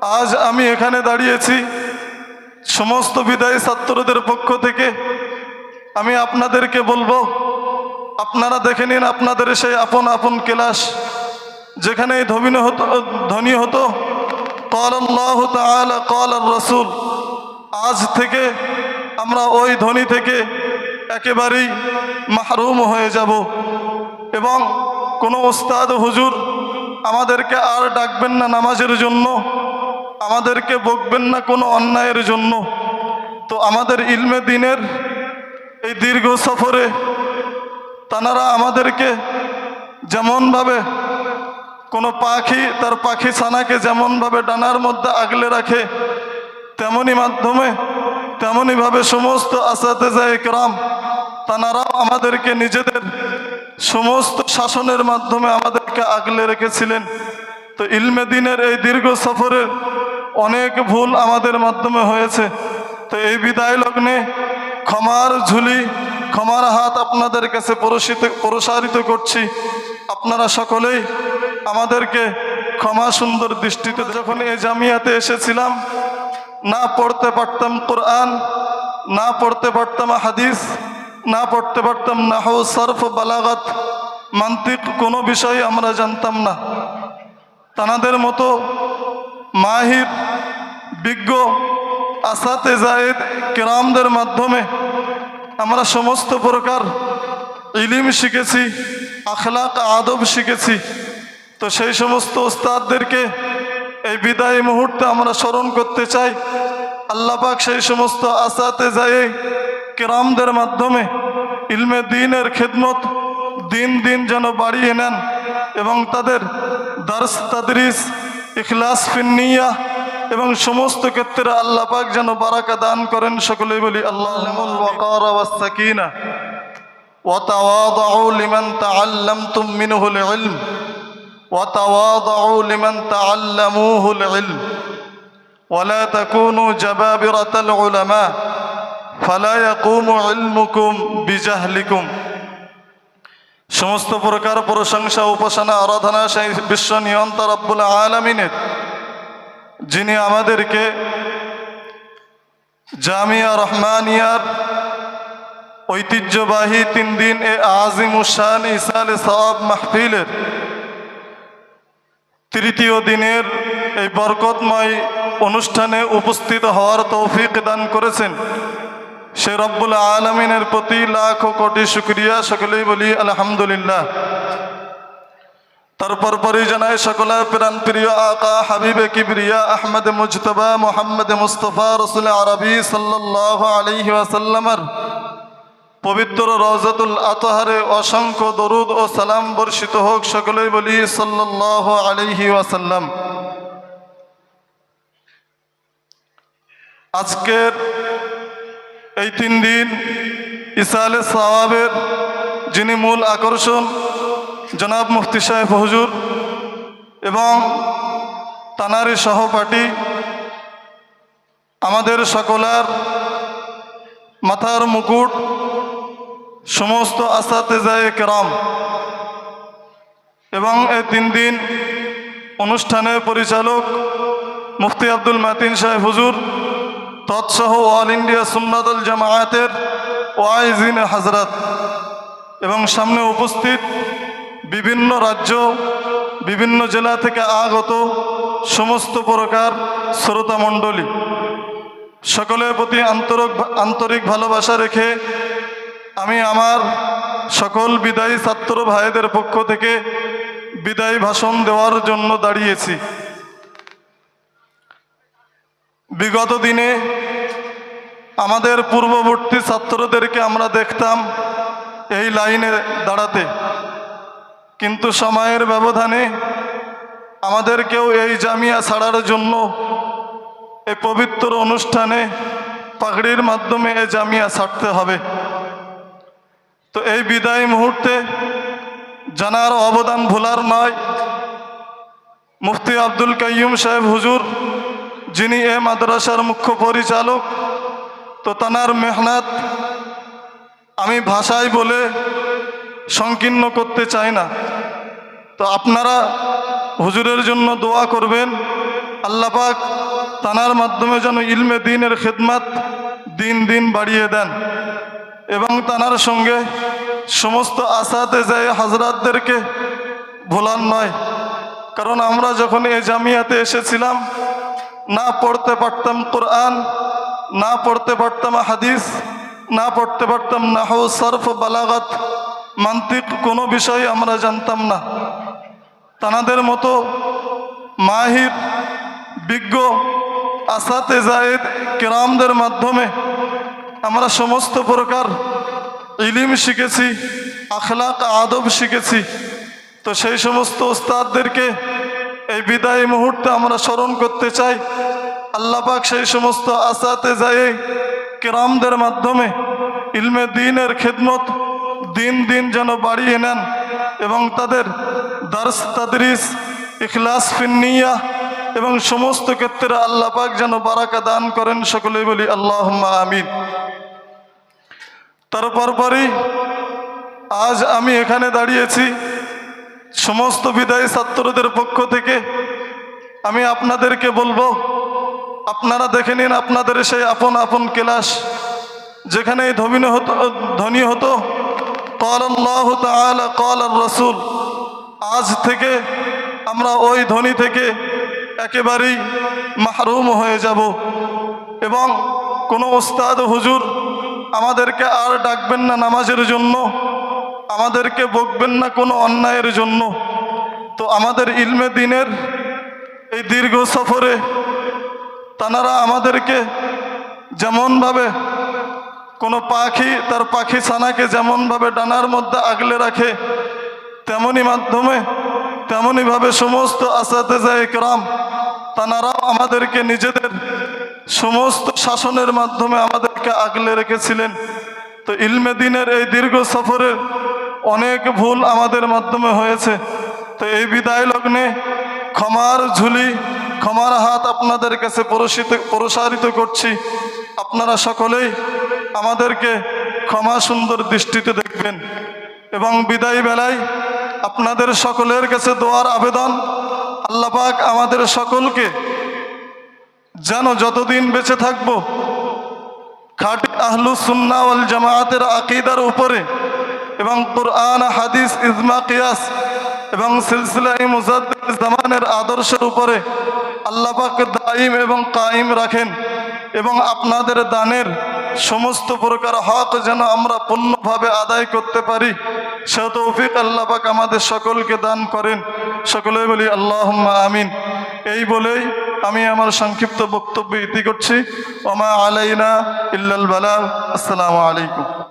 আজ আমি এখানে দাঁড়িয়েছি। সমস্ত বিদায়ী ছাত্রদের পক্ষ থেকে আমি আপনাদেরকে বলব, আপনারা দেখে নিন আপনাদের সেই আপন আপন ক্লাস যেখানে ধনী হতো ধনী হতো। কল তাআলা কল রসুল। আজ থেকে আমরা ওই ধ্বনি থেকে একেবারেই মাহরুম হয়ে যাব। এবং কোনো ওস্তাদ হুজুর আমাদেরকে আর ডাকবেন না নামাজের জন্য। আমাদেরকে বকবেন না কোনো অন্যায়ের জন্য। তো আমাদের ইলমে দিনের এই দীর্ঘ সফরে তানারা আমাদেরকে যেমনভাবে কোনো পাখি, তার পাখি ছানাকে যেমনভাবে ডানার মধ্যে আগলে রাখে, তেমনি মাধ্যমে তেমনইভাবে সমস্ত আসাতে যায় একরাম তানারাও আমাদেরকে নিজেদের সমস্ত শাসনের মাধ্যমে আমাদেরকে আগলে রেখেছিলেন। তো ইলমে দিনের এই দীর্ঘ সফরের অনেক ভুল আমাদের মাধ্যমে হয়েছে। তো এই বিদায় লগ্নে ক্ষমার ঝুলি, ক্ষমার হাত আপনাদের কাছে প্রসারিত করছি। আপনারা সকলেই আমাদেরকে ক্ষমা সুন্দর দৃষ্টিতে যখন এই জামিয়াতে এসেছিলাম, না পড়তে পারতাম কোরআন, না পড়তে পারতাম হাদিস, না পড়তে পারতাম নাহু সরফ, বালাগত, মান্তিক কোনো বিষয় আমরা জানতাম না। তানাদের মতো মাহির বিজ্ঞ, আসাতে জায়েদ, কেরামদের মাধ্যমে আমরা সমস্ত প্রকার ইলিম শিখেছি, আখলাক, আদব শিখেছি। তো সেই সমস্ত ওস্তাদদেরকে এই বিদায় মুহূর্তে আমরা স্মরণ করতে চাই। আল্লাপাক সেই সমস্ত আসাতে যায় কেরামদের মাধ্যমে ইলমে দিনের খেদমত দিন দিন যেন বাড়িয়ে নেন এবং তাদের দার্স তাদরিস ইখলাস ফিন্নিয়া এবং সমস্ত ক্ষেত্রে আল্লাহ পাক যেন বারাকা দান করেন সকলে বলি আল্লাহ ওয়াকার ওয়াসাকিনা وتواضعوا لمن تعلمتم منه العلم وتواضعوا لمن تعلموه العلم ولا تكونوا جبابرة العلماء فلا يقوم علمكم بجهلكم সমস্ত প্রকার প্রশংসা উপাসনা আরাধনা সেই বিশ্ব নিয়ন্ত্র রব্বুল আলমিনের যিনি আমাদেরকে জামিয়া রহমানিয়ার ঐতিহ্যবাহী তিন দিন এ আজিম উসান ইসালে সব মাহফিলের তৃতীয় দিনের এই বরকতময় অনুষ্ঠানে উপস্থিত হওয়ার তৌফিক দান করেছেন সে রব্বুল আলমিনের প্রতি লাখ কোটি শুক্রিয়া। সকলেই বলি আলহামদুলিল্লাহ। তারপর পরই জানায় সকলা প্রাণ প্রিয় আকা হাবিবে কিবরিয়া আহমদ মুজতবা মোহাম্মদ মুস্তফা রসুল আরবি সাল্লাহ আলহি ওয়াসাল্লামার পবিত্র রজাতুল আতহারে অসংখ্য দরুদ ও সালাম বর্ষিত হোক সকলেই বলি সাল্লাহ আলহি ওয়াসাল্লাম। আজকের এই তিন দিন ইসালে সাহাবের যিনি মূল আকর্ষণ জনাব মুফতি সাহেব হজুর এবং তানারি সহপাঠী, আমাদের সকলার মাথার মুকুট, সমস্ত আসাতে যায় কেরাম। এবং এই তিন দিন অনুষ্ঠানের পরিচালক মুফতি আব্দুল মাতিন সাহেব হুজুর, তৎসহ অল ইন্ডিয়া সুন্নাতুল জামায়াতের ওয়াইজিন হাজরাত। এবং সামনে উপস্থিত বিভিন্ন রাজ্য, বিভিন্ন জেলা থেকে আগত সমস্ত প্রকার শ্রোতা মণ্ডলী। সকলের প্রতি আন্তরিক আন্তরিক ভালোবাসা রেখে আমি আমার সকল বিদায়ী ছাত্র ভাইদের পক্ষ থেকে বিদায়ী ভাষণ দেওয়ার জন্য দাঁড়িয়েছি। বিগত দিনে আমাদের পূর্ববর্তী ছাত্রদেরকে আমরা দেখতাম এই লাইনে দাঁড়াতে। কিন্তু সময়ের ব্যবধানে আমাদেরকেও এই জামিয়া ছাড়ার জন্য এই পবিত্র অনুষ্ঠানে পাগড়ির মাধ্যমে এই জামিয়া ছাড়তে হবে। তো এই বিদায় মুহূর্তে জানার অবদান ভোলার নয়। মুফতি আব্দুল কাইয়ুম সাহেব হুজুর, যিনি এ মাদ্রাসার মুখ্য পরিচালক, তো তানার মেহনত আমি ভাষায় বলে সংকীর্ণ করতে চায় না। তো আপনারা হুজুরের জন্য দোয়া করবেন। আল্লাপাক তানার মাধ্যমে যেন ইলমে দিনের খেদমাত দিন দিন বাড়িয়ে দেন এবং তানার সঙ্গে সমস্ত আসাতে যায় হাজরাতদেরকে ভোলার নয়। কারণ আমরা যখন এই জামিয়াতে এসেছিলাম, না পড়তে পারতাম কোরআন, না পড়তে পারতাম হাদিস, না পড়তে পারতাম নাহু সরফ বালাগাত মান্তিক কোনো বিষয় আমরা জানতাম না। তানাদের মতো মাহির, বিজ্ঞ, আসাতে জায়েদ, কেরামদের মাধ্যমে আমরা সমস্ত প্রকার ইলিম শিখেছি, আখলাক, আদব শিখেছি। তো সেই সমস্ত ওস্তাদদেরকে এই বিদায় মুহূর্তে আমরা স্মরণ করতে চাই। আল্লাপাক সেই সমস্ত আসাতে যায় কেরামদের মাধ্যমে ইলমে দিনের খেদমত দিন দিন যেন বাড়িয়ে নেন এবং তাদের দার্স তাদরিস, ইখলাস ফিন্নিয়া এবং সমস্ত ক্ষেত্রে আল্লাপাক যেন বারাকা দান করেন সকলেই বলি আল্লাহ আমিন। তারপর পরই আজ আমি এখানে দাঁড়িয়েছি সমস্ত বিদায়ী ছাত্রদের পক্ষ থেকে। আমি আপনাদেরকে বলব, আপনারা দেখে নিন আপনাদের সেই আপন আপন ক্লাস যেখানে ধনী হতো ধনী হতো কল রসুল। আজ থেকে আমরা ওই ধ্বনি থেকে একেবারেই মাহরুম হয়ে যাব। এবং কোনো ওস্তাদ, হুজুর আমাদেরকে আর ডাকবেন না নামাজের জন্য, আমাদেরকে বকবেন না কোনো অন্যায়ের জন্য। তো আমাদের ইলমে দিনের এই দীর্ঘ সফরে তানারা আমাদেরকে যেমনভাবে কোনো পাখি তার পাখি ছানাকে যেমনভাবে ডানার মধ্যে আগলে রাখে তেমনি মাধ্যমে, তেমনইভাবে সমস্ত আসাতে যায় একরাম তানারাও আমাদেরকে নিজেদের সমস্ত শাসনের মাধ্যমে আমাদেরকে আগলে রেখেছিলেন। তো ইলমে দিনের এই দীর্ঘ সফরের অনেক ভুল আমাদের মাধ্যমে হয়েছে। তো এই বিদায় লগ্নে ক্ষমার ঝুলি, ক্ষমার হাত আপনাদের কাছে প্রসারিত করছি। আপনারা সকলেই আমাদেরকে ক্ষমা সুন্দর দৃষ্টিতে দেখবেন। এবং বিদায় বেলায় আপনাদের সকলের কাছে দোয়ার আবেদন আল্লাপাক আমাদের সকলকে যেন যতদিন বেঁচে থাকব, খাটি আহলু সুন্না ওয়াল জামায়াতের আকিদার উপরে এবং কোরআন, হাদিস, ইজমা, কিয়াস এবং সিলসিলাই মুজাদ্দিদ জামানের আদর্শের উপরে আল্লাপাক দাইম এবং কায়েম রাখেন। এবং আপনাদের দানের সমস্ত প্রকার হক যেন আমরা পূর্ণভাবে আদায় করতে পারি। সে তৌফিক আল্লাপাক আমাদের সকলকে দান করেন। সকলে বলি আল্লাহ আমিন। এই বলেই আমি আমার সংক্ষিপ্ত বক্তব্য ইতি করছি। ওমা আলাইনা ইল্লাল বালাল আসসালামু আলাইকুম।